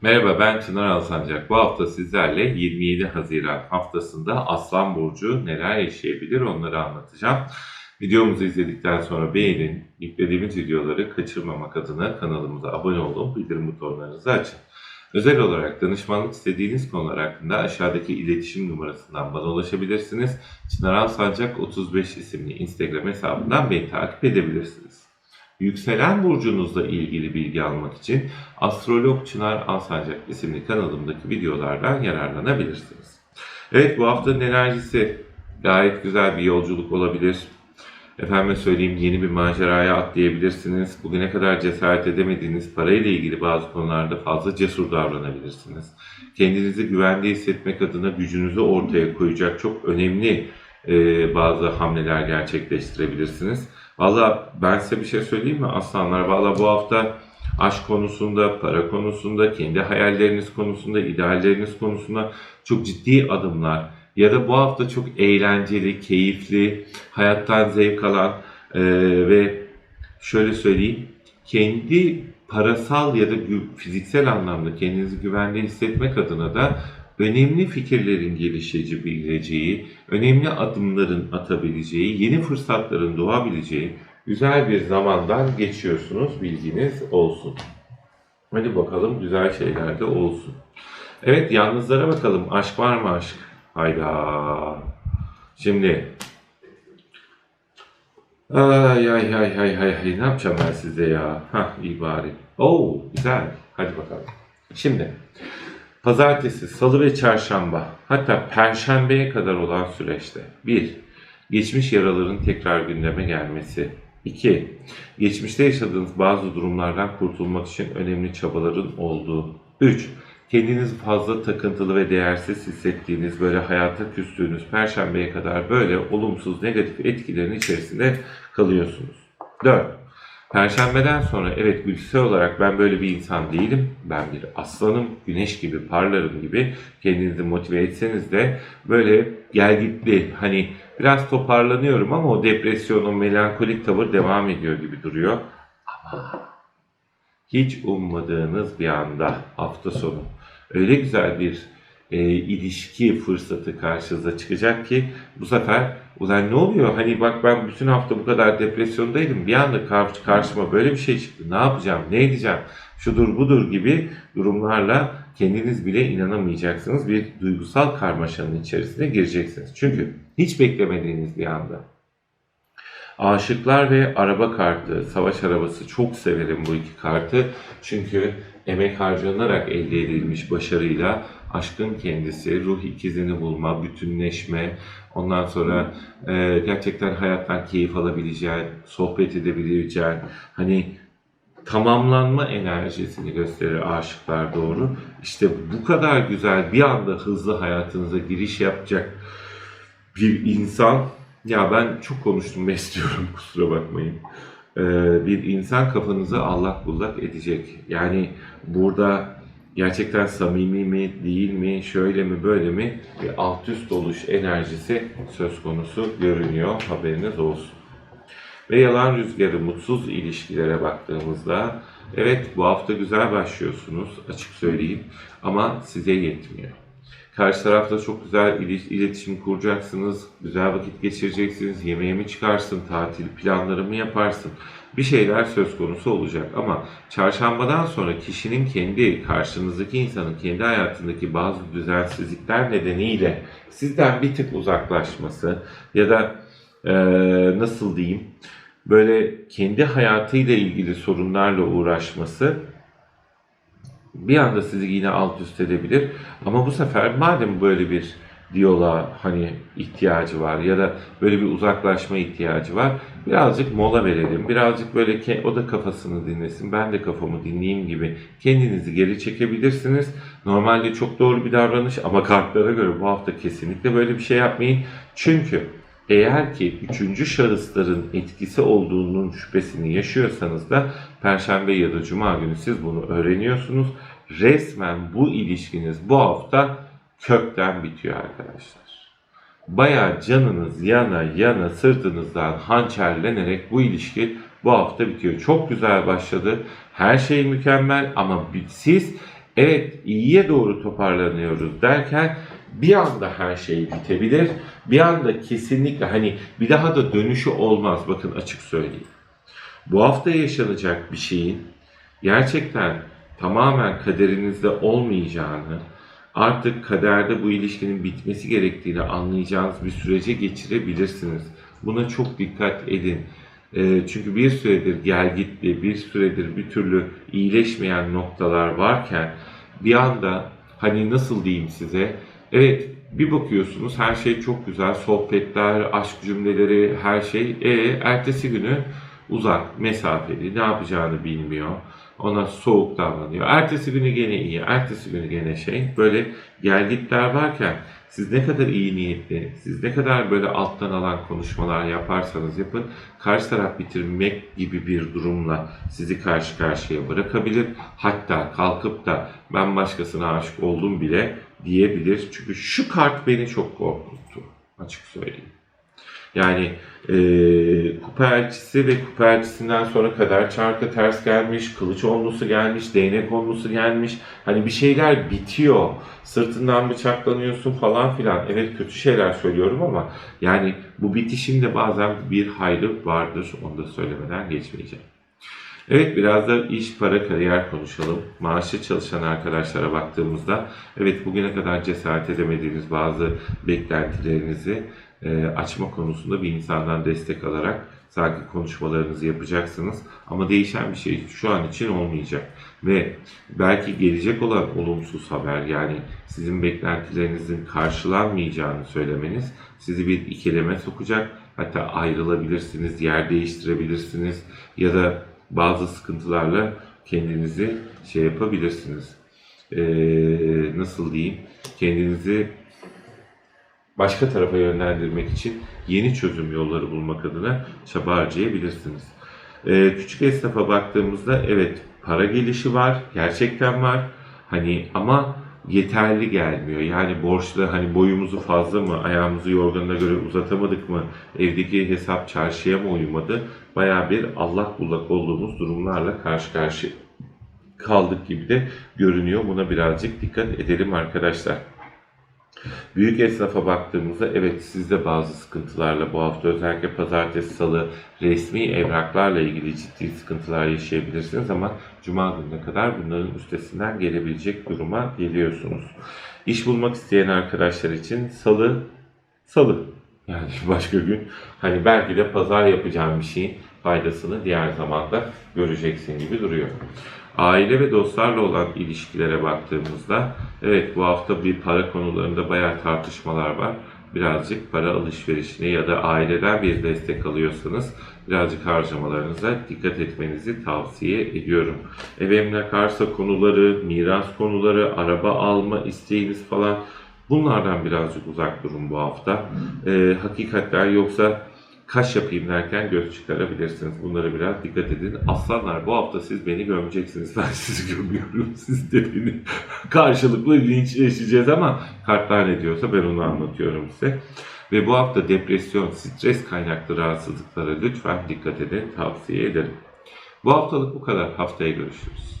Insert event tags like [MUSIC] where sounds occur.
Merhaba ben Çınar Alsancak. Bu hafta sizlerle 27 Haziran haftasında Aslan Burcu neler yaşayabilir onları anlatacağım. Videomuzu izledikten sonra beğenin, yüklediğimiz videoları kaçırmamak adına kanalımıza abone olun, bildirim butonlarınızı açın. Özel olarak danışmanlık istediğiniz konular hakkında aşağıdaki iletişim numarasından bana ulaşabilirsiniz. Çınar Alsancak 35 isimli Instagram hesabından beni takip edebilirsiniz. Yükselen burcunuzla ilgili bilgi almak için Astrolog Çınar Alsancak isimli kanalımdaki videolardan yararlanabilirsiniz. Evet bu haftanın enerjisi gayet güzel bir yolculuk olabilir. Efendime söyleyeyim yeni bir maceraya atlayabilirsiniz. Bugüne kadar cesaret edemediğiniz parayla ilgili bazı konularda fazla cesur davranabilirsiniz. Kendinizi güvende hissetmek adına gücünüzü ortaya koyacak çok önemli e, bazı hamleler gerçekleştirebilirsiniz. Valla ben size bir şey söyleyeyim mi aslanlar? Valla bu hafta aşk konusunda, para konusunda, kendi hayalleriniz konusunda, idealleriniz konusunda çok ciddi adımlar ya da bu hafta çok eğlenceli, keyifli, hayattan zevk alan e, ve şöyle söyleyeyim, kendi parasal ya da fiziksel anlamda kendinizi güvende hissetmek adına da önemli fikirlerin gelişebileceği, önemli adımların atabileceği, yeni fırsatların doğabileceği güzel bir zamandan geçiyorsunuz. Bilginiz olsun. Hadi bakalım güzel şeyler de olsun. Evet yalnızlara bakalım. Aşk var mı aşk? Hayda. Şimdi Ay ay ay ay ay ay ne yapacağım ben size ya? Hah iyi bari. Oo güzel. Hadi bakalım. Şimdi pazartesi, salı ve çarşamba hatta perşembeye kadar olan süreçte 1. Geçmiş yaraların tekrar gündeme gelmesi. 2. Geçmişte yaşadığınız bazı durumlardan kurtulmak için önemli çabaların olduğu. 3. Kendinizi fazla takıntılı ve değersiz hissettiğiniz, böyle hayata küstüğünüz perşembeye kadar böyle olumsuz, negatif etkilerin içerisinde kalıyorsunuz. 4. Perşembeden sonra evet güçsel olarak ben böyle bir insan değilim. Ben bir aslanım, güneş gibi parlarım gibi kendinizi motive etseniz de böyle gelgitli hani biraz toparlanıyorum ama o depresyon, o melankolik tavır devam ediyor gibi duruyor. Ama hiç ummadığınız bir anda hafta sonu öyle güzel bir e, ilişki fırsatı karşınıza çıkacak ki bu sefer ulan ne oluyor? Hani bak ben bütün hafta bu kadar depresyondaydım. Bir anda kar- karşıma böyle bir şey çıktı. Ne yapacağım? Ne edeceğim? Şudur budur gibi durumlarla kendiniz bile inanamayacaksınız. Bir duygusal karmaşanın içerisine gireceksiniz. Çünkü hiç beklemediğiniz bir anda. Aşıklar ve araba kartı, savaş arabası çok severim bu iki kartı. Çünkü emek harcanarak elde edilmiş başarıyla aşkın kendisi, ruh ikizini bulma, bütünleşme, ondan sonra e, gerçekten hayattan keyif alabileceğin, sohbet edebileceğin, hani tamamlanma enerjisini gösterir aşıklar doğru. İşte bu kadar güzel bir anda hızlı hayatınıza giriş yapacak bir insan ya ben çok konuştum ve [LAUGHS] istiyorum kusura bakmayın. Ee, bir insan kafanızı allak bullak edecek. Yani burada gerçekten samimi mi değil mi şöyle mi böyle mi bir alt üst oluş enerjisi söz konusu görünüyor haberiniz olsun. Ve yalan rüzgarı mutsuz ilişkilere baktığımızda evet bu hafta güzel başlıyorsunuz açık söyleyeyim ama size yetmiyor. Karşı tarafta çok güzel iletişim kuracaksınız, güzel vakit geçireceksiniz, yemeğe mi çıkarsın, tatil planları mı yaparsın? Bir şeyler söz konusu olacak ama çarşambadan sonra kişinin kendi, karşınızdaki insanın kendi hayatındaki bazı düzensizlikler nedeniyle sizden bir tık uzaklaşması ya da eee, nasıl diyeyim, böyle kendi hayatıyla ilgili sorunlarla uğraşması bir anda sizi yine alt üst edebilir. Ama bu sefer madem böyle bir diyaloğa hani ihtiyacı var ya da böyle bir uzaklaşma ihtiyacı var. Birazcık mola verelim. Birazcık böyle o da kafasını dinlesin. Ben de kafamı dinleyeyim gibi kendinizi geri çekebilirsiniz. Normalde çok doğru bir davranış ama kartlara göre bu hafta kesinlikle böyle bir şey yapmayın. Çünkü eğer ki üçüncü şahısların etkisi olduğunun şüphesini yaşıyorsanız da Perşembe ya da Cuma günü siz bunu öğreniyorsunuz. Resmen bu ilişkiniz bu hafta kökten bitiyor arkadaşlar. Bayağı canınız yana yana sırtınızdan hançerlenerek bu ilişki bu hafta bitiyor. Çok güzel başladı. Her şey mükemmel ama siz evet iyiye doğru toparlanıyoruz derken bir anda her şey bitebilir. Bir anda kesinlikle hani bir daha da dönüşü olmaz. Bakın açık söyleyeyim. Bu hafta yaşanacak bir şeyin gerçekten tamamen kaderinizde olmayacağını, artık kaderde bu ilişkinin bitmesi gerektiğini anlayacağınız bir sürece geçirebilirsiniz. Buna çok dikkat edin. Ee, Çünkü bir süredir gel gitti, bir süredir bir türlü iyileşmeyen noktalar varken bir anda hani nasıl diyeyim size, evet bir bakıyorsunuz her şey çok güzel, sohbetler, aşk cümleleri, her şey. E, ertesi günü uzak, mesafeli, ne yapacağını bilmiyor. Ona soğuk davranıyor. Ertesi günü gene iyi, ertesi günü gene şey. Böyle gelgitler varken siz ne kadar iyi niyetli, siz ne kadar böyle alttan alan konuşmalar yaparsanız yapın, karşı taraf bitirmek gibi bir durumla sizi karşı karşıya bırakabilir. Hatta kalkıp da ben başkasına aşık oldum bile diyebilir. Çünkü şu kart beni çok korkuttu. Açık söyleyeyim. Yani eee kupa elçisi ve kupa elçisinden sonra kader çarkı ters gelmiş, kılıç onlusu gelmiş, değnek onlusu gelmiş. Hani bir şeyler bitiyor. Sırtından bıçaklanıyorsun falan filan. Evet kötü şeyler söylüyorum ama yani bu bitişinde bazen bir hayrı vardır. Onu da söylemeden geçmeyeceğim. Evet biraz da iş, para, kariyer konuşalım. Maaşlı çalışan arkadaşlara baktığımızda evet bugüne kadar cesaret edemediğiniz bazı beklentilerinizi e, açma konusunda bir insandan destek alarak sanki konuşmalarınızı yapacaksınız. Ama değişen bir şey şu an için olmayacak. Ve belki gelecek olan olumsuz haber yani sizin beklentilerinizin karşılanmayacağını söylemeniz sizi bir ikileme sokacak. Hatta ayrılabilirsiniz, yer değiştirebilirsiniz ya da bazı sıkıntılarla kendinizi şey yapabilirsiniz. Ee, nasıl diyeyim? Kendinizi başka tarafa yönlendirmek için yeni çözüm yolları bulmak adına çaba harcayabilirsiniz. Ee, küçük esnafa baktığımızda evet para gelişi var, gerçekten var. Hani ama yeterli gelmiyor. Yani borçlu hani boyumuzu fazla mı, ayağımızı yorganına göre uzatamadık mı, evdeki hesap çarşıya mı uymadı? Baya bir allak bullak olduğumuz durumlarla karşı karşı kaldık gibi de görünüyor. Buna birazcık dikkat edelim arkadaşlar. Büyük esnafa baktığımızda evet siz de bazı sıkıntılarla bu hafta özellikle pazartesi, salı resmi evraklarla ilgili ciddi sıkıntılar yaşayabilirsiniz ama cuma gününe kadar bunların üstesinden gelebilecek duruma geliyorsunuz. İş bulmak isteyen arkadaşlar için salı, salı yani [LAUGHS] başka gün hani belki de pazar yapacağım bir şeyin faydasını diğer zamanda göreceksin gibi duruyor. Aile ve dostlarla olan ilişkilere baktığımızda evet bu hafta bir para konularında bayağı tartışmalar var. Birazcık para alışverişine ya da aileden bir destek alıyorsanız birazcık harcamalarınıza dikkat etmenizi tavsiye ediyorum. Ev emlak arsa konuları, miras konuları, araba alma isteğiniz falan bunlardan birazcık uzak durun bu hafta. Ee, hakikaten yoksa kaş yapayım derken göz çıkarabilirsiniz. Bunlara biraz dikkat edin. Aslanlar bu hafta siz beni gömeceksiniz. Ben sizi gömüyorum. [LAUGHS] Siz de beni karşılıklı linçleşeceğiz ama kartlar ne diyorsa ben onu anlatıyorum size. Ve bu hafta depresyon, stres kaynaklı rahatsızlıklara lütfen dikkat edin. Tavsiye ederim. Bu haftalık bu kadar. Haftaya görüşürüz.